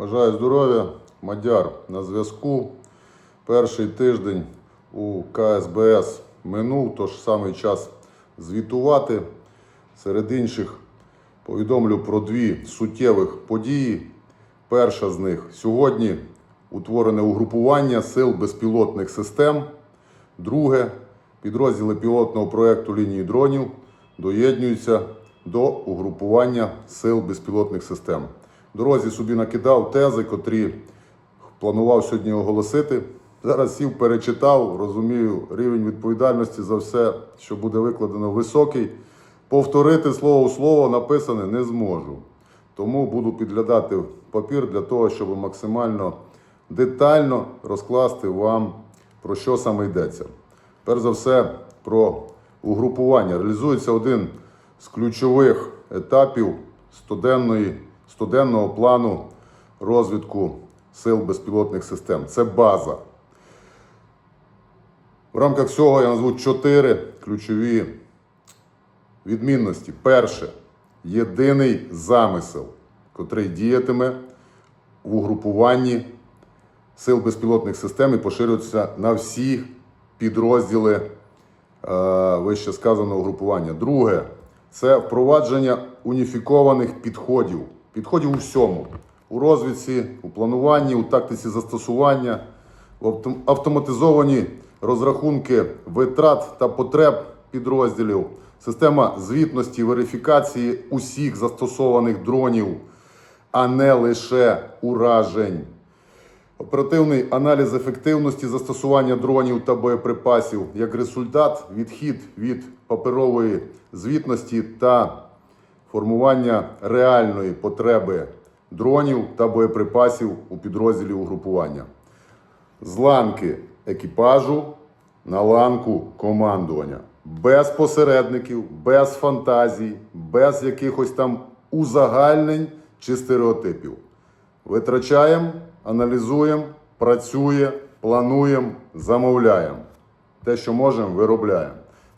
Бажаю здоров'я, Мадяр на зв'язку. Перший тиждень у КСБС минув, тож саме час звітувати. Серед інших повідомлю про дві суттєвих події. Перша з них сьогодні утворене угрупування сил безпілотних систем. Друге, підрозділи пілотного проєкту лінії дронів доєднуються до угрупування сил безпілотних систем. Дорозі собі накидав тези, котрі планував сьогодні оголосити. Зараз сів, перечитав, розумію, рівень відповідальності за все, що буде викладено високий. Повторити слово в слово написане не зможу. Тому буду підглядати папір для того, щоб максимально детально розкласти вам про що саме йдеться. Перш за все, про угрупування. Реалізується один з ключових етапів студенної, студенного плану розвитку сил безпілотних систем. Це база. В рамках цього я назву чотири ключові відмінності. Перше єдиний замисел, котрий діятиме в угрупуванні сил безпілотних систем і поширюється на всі підрозділи е, вище сказаного угрупування. Друге це впровадження уніфікованих підходів, підходів у всьому. У розвідці, у плануванні, у тактиці застосування, в автоматизовані розрахунки витрат та потреб підрозділів, система звітності, верифікації усіх застосованих дронів, а не лише уражень. Оперативний аналіз ефективності застосування дронів та боєприпасів як результат відхід від паперової звітності та формування реальної потреби дронів та боєприпасів у підрозділі угрупування. З ланки екіпажу на ланку командування. Без посередників, без фантазій, без якихось там узагальнень чи стереотипів. Витрачаємо, аналізуємо, працює, плануємо, замовляємо. Те, що можемо, виробляємо.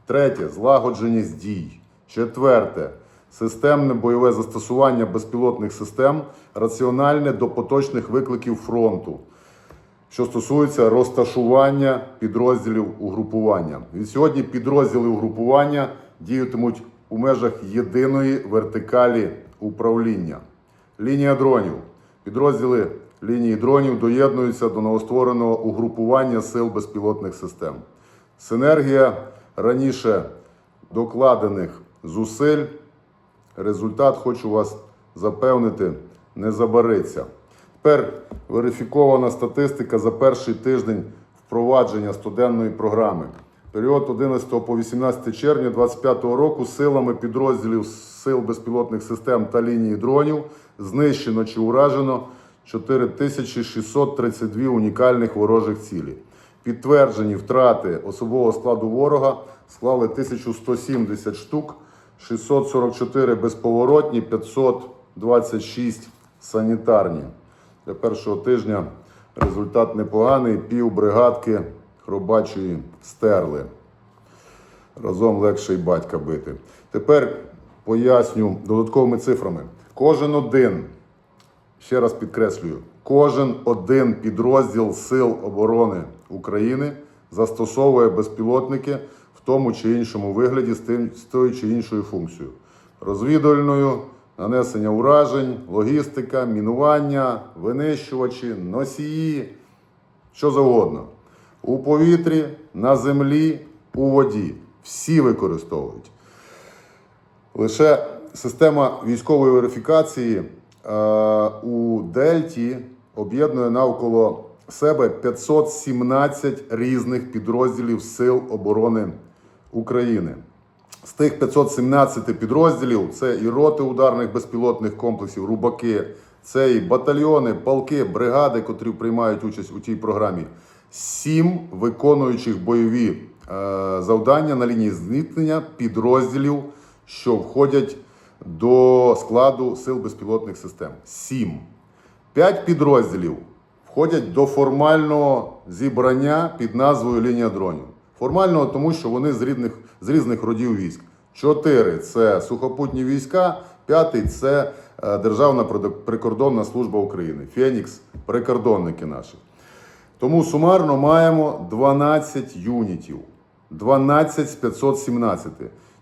Третє злагодженість дій. Четверте системне бойове застосування безпілотних систем, раціональне до поточних викликів фронту, що стосується розташування підрозділів угрупування. Від сьогодні підрозділи угрупування діятимуть у межах єдиної вертикалі управління. Лінія дронів. Підрозділи лінії дронів доєднуються до новоствореного угрупування сил безпілотних систем. Синергія раніше докладених зусиль. Результат, хочу вас запевнити, не забариться. Тепер верифікована статистика за перший тиждень впровадження студенної програми. Період 11 по 18 червня 2025 року силами підрозділів Сил безпілотних систем та лінії дронів знищено чи уражено 4632 унікальних ворожих цілі. Підтверджені втрати особового складу ворога склали 1170 штук, 644 безповоротні, 526 санітарні. Для першого тижня результат непоганий. Пів бригадки хробачої стерли. Разом легше й батька бити. Тепер поясню додатковими цифрами. Кожен один, ще раз підкреслюю, кожен один підрозділ Сил оборони України застосовує безпілотники в тому чи іншому вигляді з, тим, з тою чи іншою функцією. Розвідувальною, нанесення уражень, логістика, мінування, винищувачі, носії, що завгодно. У повітрі, на землі, у воді. Всі використовують. Лише система військової верифікації е, у Дельті об'єднує навколо себе 517 різних підрозділів Сил оборони України. З тих 517 підрозділів це і роти ударних безпілотних комплексів, рубаки, це і батальйони, полки, бригади, котрі приймають участь у цій програмі. Сім виконуючих бойові е, завдання на лінії зіткнення підрозділів, що входять до складу сил безпілотних систем. Сім. П'ять підрозділів входять до формального зібрання під назвою Лінія дронів. Формального, тому що вони з різних, з різних родів військ. Чотири це сухопутні війська, п'ятий це е, Державна прикордонна служба України. Фенікс, прикордонники наші. Тому сумарно маємо 12 юнітів, 12 з 517.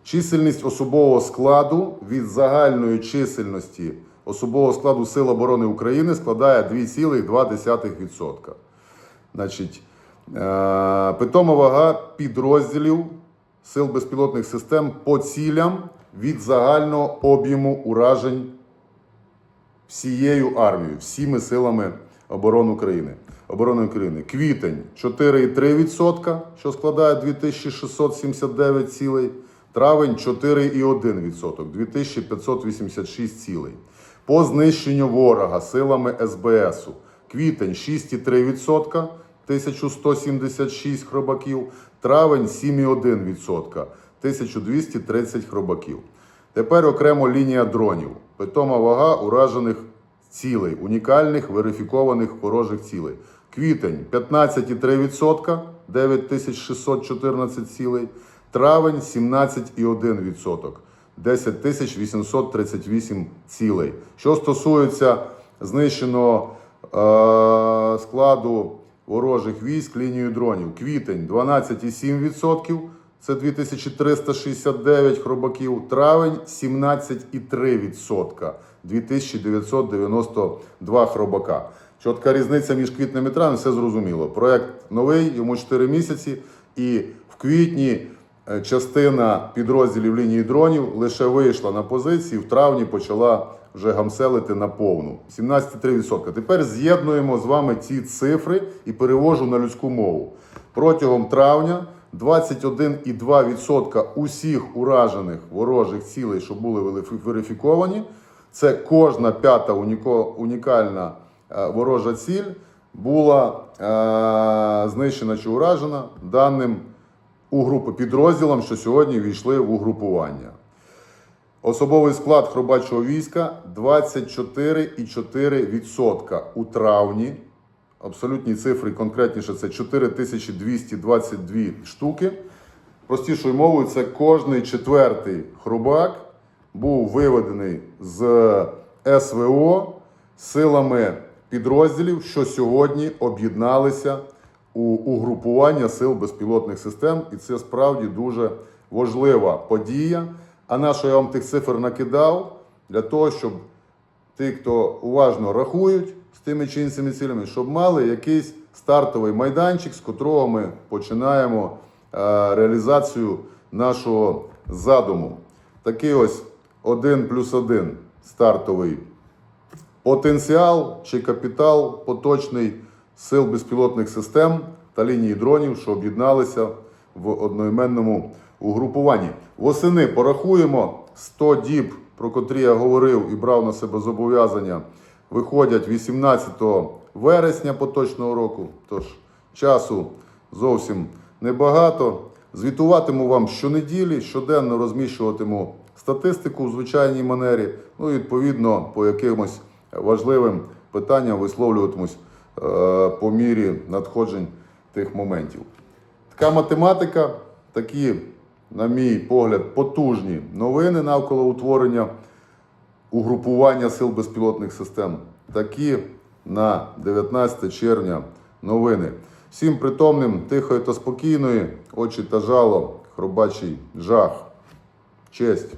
Чисельність особового складу від загальної чисельності особового складу Сил оборони України складає 2,2%. Значить, питома вага підрозділів Сил безпілотних систем по цілям від загального об'єму уражень всією армією, всіми силами оборони України. Оборони України. Квітень 4,3%, що складає 2679 цілей. Травень 4,1%, 2586 цілей. По знищенню ворога силами СБСу. Квітень 6,3%, 1176 хробаків. Травень 7,1%, 1230 хробаків. Тепер окремо лінія дронів. Питома вага уражених цілей, унікальних верифікованих ворожих цілей. Квітень 15,3%, 9614 цілей. Травень 17,1%, 10838 цілей. Що стосується знищеного е, складу ворожих військ лінією дронів, квітень 12,7%. Це 2369 хробаків. Травень 17,3%. 2992 хробака. Чітка різниця між квітнем і травнем, все зрозуміло. Проект новий, йому 4 місяці. І в квітні е, частина підрозділів лінії дронів лише вийшла на позиції, в травні почала вже гамселити на повну. 17,3%. Тепер з'єднуємо з вами ці цифри і перевожу на людську мову. Протягом травня 21,2% усіх уражених ворожих цілей, що були верифіковані, це кожна п'ята унікальна е, ворожа ціль була е, знищена чи уражена даним у групи підрозділам, що сьогодні війшли в угрупування. Особовий склад хробачого війська 24,4% у травні. Абсолютні цифри, конкретніше, це 4222 штуки. Простішою мовою, це кожний четвертий хробак був виведений з СВО силами підрозділів, що сьогодні об'єдналися у угрупування сил безпілотних систем. І це справді дуже важлива подія. А на що я вам тих цифр накидав для того, щоб ті, хто уважно рахують з тими чи іншими цілями, щоб мали якийсь стартовий майданчик, з котрого ми починаємо е, реалізацію нашого задуму. Такий ось один плюс один стартовий потенціал чи капітал поточний сил безпілотних систем та лінії дронів, що об'єдналися в одноіменному угрупуванні. Восени порахуємо 100 діб, про котрі я говорив і брав на себе зобов'язання, виходять 18 вересня поточного року. Тож часу зовсім небагато. Звітуватиму вам щонеділі, щоденно розміщуватиму статистику в звичайній манері. Ну і відповідно по якимось важливим питанням висловлюватимусь е, по мірі надходжень тих моментів. Така математика, такі, на мій погляд, потужні новини навколо утворення угрупування сил безпілотних систем. Такі на 19 червня новини. Всім притомним, тихої та спокійної, очі та жало, хробачий жах. Честь.